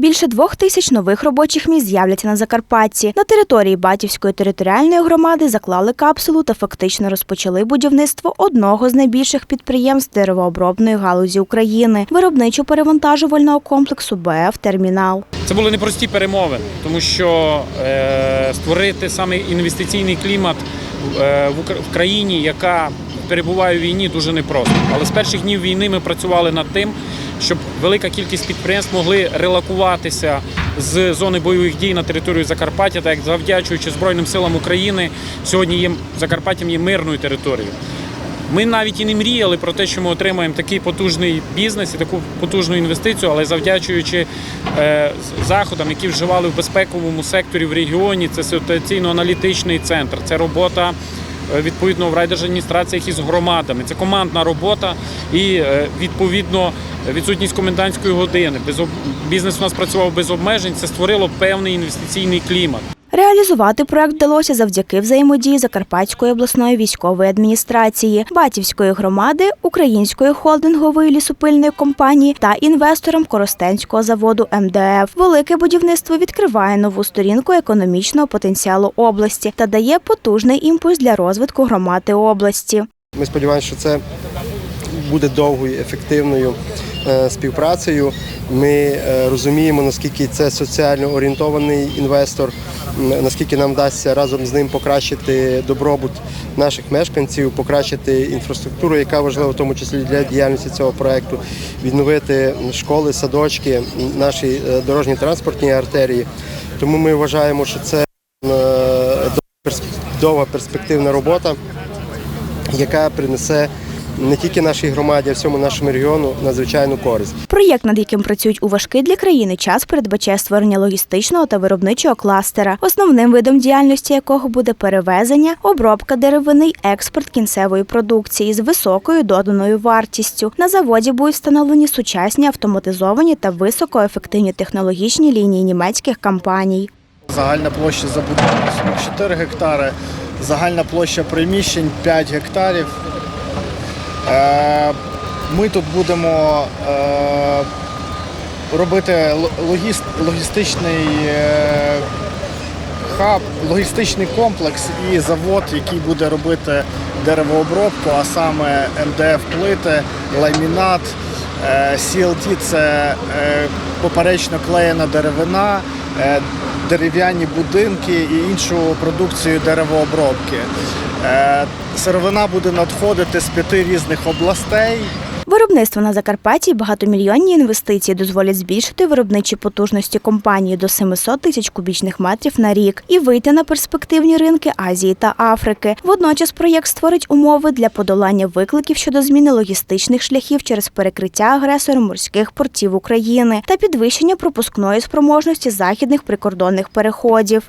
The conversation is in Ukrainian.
Більше двох тисяч нових робочих місць з'являться на Закарпатті. На території Батівської територіальної громади заклали капсулу та фактично розпочали будівництво одного з найбільших підприємств деревообробної галузі України виробничо-перевантажувального комплексу БФ Термінал. Це були непрості перемовини, тому що е, створити саме інвестиційний клімат е, в в країні, яка перебуває у війні, дуже непросто. Але з перших днів війни ми працювали над тим, щоб велика кількість підприємств могли релокуватися з зони бойових дій на територію Закарпаття, так як завдячуючи Збройним силам України, сьогодні є Закарпаттям є мирною територією. Ми навіть і не мріяли про те, що ми отримаємо такий потужний бізнес і таку потужну інвестицію, але завдячуючи е, заходам, які вживали в безпековому секторі в регіоні, це ситуаційно-аналітичний центр, це робота. Е, Відповідно в райдержадміністраціях із громадами. Це командна робота і е, відповідно відсутність комендантської години. Бізнес у нас працював без обмежень. Це створило певний інвестиційний клімат. Реалізувати проект вдалося завдяки взаємодії Закарпатської обласної військової адміністрації, Батівської громади, Української холдингової лісопильної компанії та інвесторам Коростенського заводу МДФ. Велике будівництво відкриває нову сторінку економічного потенціалу області та дає потужний імпульс для розвитку громади області. Ми сподіваємося, що це буде довгою, ефективною е, співпрацею. Ми е, розуміємо, наскільки це соціально орієнтований інвестор, наскільки нам вдасться разом з ним покращити добробут наших мешканців, покращити інфраструктуру, яка важлива в тому числі для діяльності цього проекту, відновити школи, садочки, наші е, дорожні транспортні артерії. Тому ми вважаємо, що це е, довга перспективна робота яка принесе не тільки нашій громаді, а всьому нашому регіону надзвичайну користь. Проєкт, над яким працюють у важкий для країни час, передбачає створення логістичного та виробничого кластера, основним видом діяльності якого буде перевезення, обробка деревини й експорт кінцевої продукції з високою доданою вартістю. На заводі будуть встановлені сучасні автоматизовані та високоефективні технологічні лінії німецьких компаній. Загальна площа забудови 44 гектари, загальна площа приміщень 5 гектарів. Е, Ми тут будемо е, робити логіст- логістичний е, хаб, логістичний комплекс і завод, який буде робити деревообробку, а саме МДФ плити, ламінат. CLT – це поперечно клеєна деревина, дерев'яні будинки і іншу продукцію деревообробки. Е, Сировина буде надходити з п'яти різних областей. Виробництво на Закарпатті багатомільйонні інвестиції дозволять збільшити виробничі потужності компанії до 700 тисяч кубічних метрів на рік і вийти на перспективні ринки Азії та Африки. Водночас проєкт створить умови для подолання викликів щодо зміни логістичних шляхів через перекриття агресором морських портів України та підвищення пропускної спроможності західних прикордонних переходів.